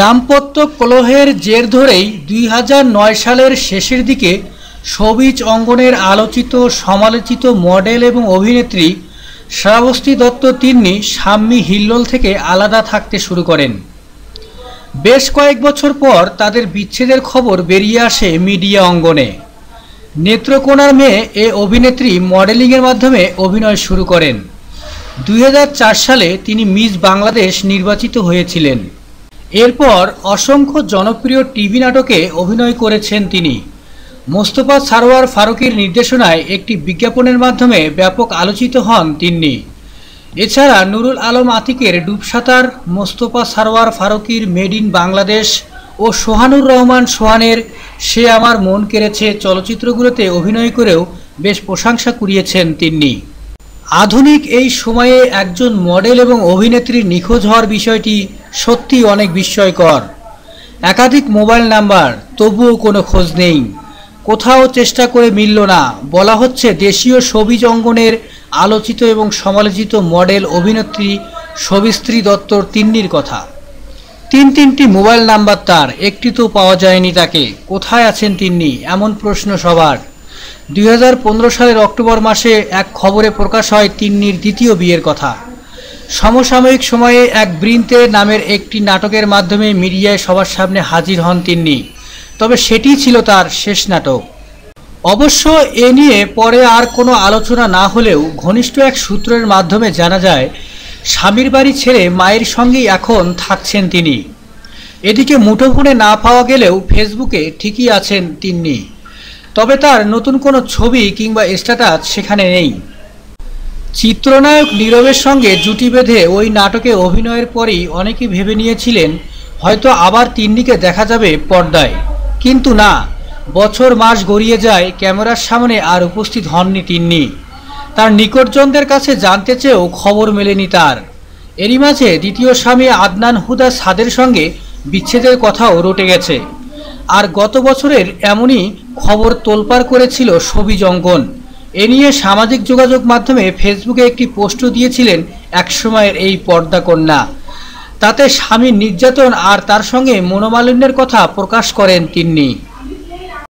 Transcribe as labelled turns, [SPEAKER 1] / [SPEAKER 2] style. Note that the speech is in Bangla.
[SPEAKER 1] দাম্পত্য কলহের জের ধরেই দুই হাজার নয় সালের শেষের দিকে সবিজ অঙ্গনের আলোচিত, সমালোচিত মডেল এবং অভিনেত্রী শ্রাবস্তী দত্ত তিন্নি সাম্মি হিল্লোল থেকে আলাদা থাকতে শুরু করেন। বেশ কয়েক বছর পর তাদের বিচ্ছেদের খবর বেরিয়ে আসে মিডিয়া অঙ্গনে। নেত্রকোনার মেয়ে এ অভিনেত্রী মডেলিংয়ের মাধ্যমে অভিনয় শুরু করেন। দুই হাজার চার সালে তিনি মিস বাংলাদেশ নির্বাচিত হয়েছিলেন। এরপর অসংখ্য জনপ্রিয় টিভি নাটকে অভিনয় করেছেন তিনি। মোস্তফা সারোয়ার ফারুকের নির্দেশনায় একটি বিজ্ঞাপনের মাধ্যমে ব্যাপক আলোচিত হন তিনি। এছাড়া নুরুল আলম আতিকের ডুবসাঁতার, মোস্তফা সারোয়ার ফারুকির মেড ইন বাংলাদেশ ও সোহানুর রহমান সোহানের সে আমার মন কেড়েছে চলচ্চিত্রগুলোতে অভিনয় করেও বেশ প্রশংসা কুড়িয়েছেন তিনি। আধুনিক এই সময়ে একজন মডেল এবং অভিনেত্রীর নিখোঁজ হওয়ার বিষয়টি সত্যি অনেক বিস্ময়কর। একাধিক মোবাইল নাম্বার, তবুও কোনো খোঁজ নেই। কোথাও চেষ্টা করে মিলল না। বলা হচ্ছে, দেশীয় সবিজ অঙ্গনের আলোচিত এবং সমালোচিত মডেল অভিনেত্রী সবিস্ত্রী দত্তর তিন্নির কথা। তিন তিনটি মোবাইল নাম্বার তার, একটি তো পাওয়া যায়নি তাকে। কোথায় আছেন তিন্নি? এমন প্রশ্ন সবার। দুই হাজার পনেরো সালের অক্টোবর মাসে এক খবরে প্রকাশ হয় তিন্নির দ্বিতীয় বিয়ের কথা। সমসাময়িক সময়ে এক বৃন্তে নামের একটি নাটকের মাধ্যমে মিডিয়ায় সবার সামনে হাজির হন তিনি। তবে সেটি ছিল তার শেষ নাটক। অবশ্য এ নিয়ে পরে আর কোনো আলোচনা না হলেও ঘনিষ্ঠ এক সূত্রের মাধ্যমে জানা যায়, স্বামীর বাড়ি ছেড়ে মায়ের সঙ্গেই এখন থাকছেন তিনি। এদিকে মুঠোফোনে না পাওয়া গেলেও ফেসবুকে ঠিকই আছেন তিনি। তবে তার নতুন কোনো ছবি কিংবা স্ট্যাটাস সেখানে নেই। চিত্রনায়ক নীরবের সঙ্গে জুটি বেঁধে ওই নাটকে অভিনয়ের পরই অনেকে ভেবে নিয়েছিলেন, হয়তো আবার তিন্নিকে দেখা যাবে পর্দায়। কিন্তু না, বছর মাস গড়িয়ে যায়, ক্যামেরার সামনে আর উপস্থিত হননি তিন্নি। তার নিকটজনদের কাছে জানতে চেয়েও খবর মেলেনি তার। এরই মাঝে দ্বিতীয় স্বামী আদনান হুদা সাদের সঙ্গে বিচ্ছেদের কথাও রটে গেছে। আর গত বছরের এমনই খবর তোলপাড় করেছিল সবিজ অঙ্গন এ নিয়ে সামাজিক যোগাযোগ মাধ্যমে ফেসবুকে একটি পোস্টও দিয়েছিলেন একসময়ের এই পর্দা কন্যা। তাতে স্বামীর নির্যাতন আর তার সঙ্গে মনোমালিন্যের কথা প্রকাশ করেন তিনি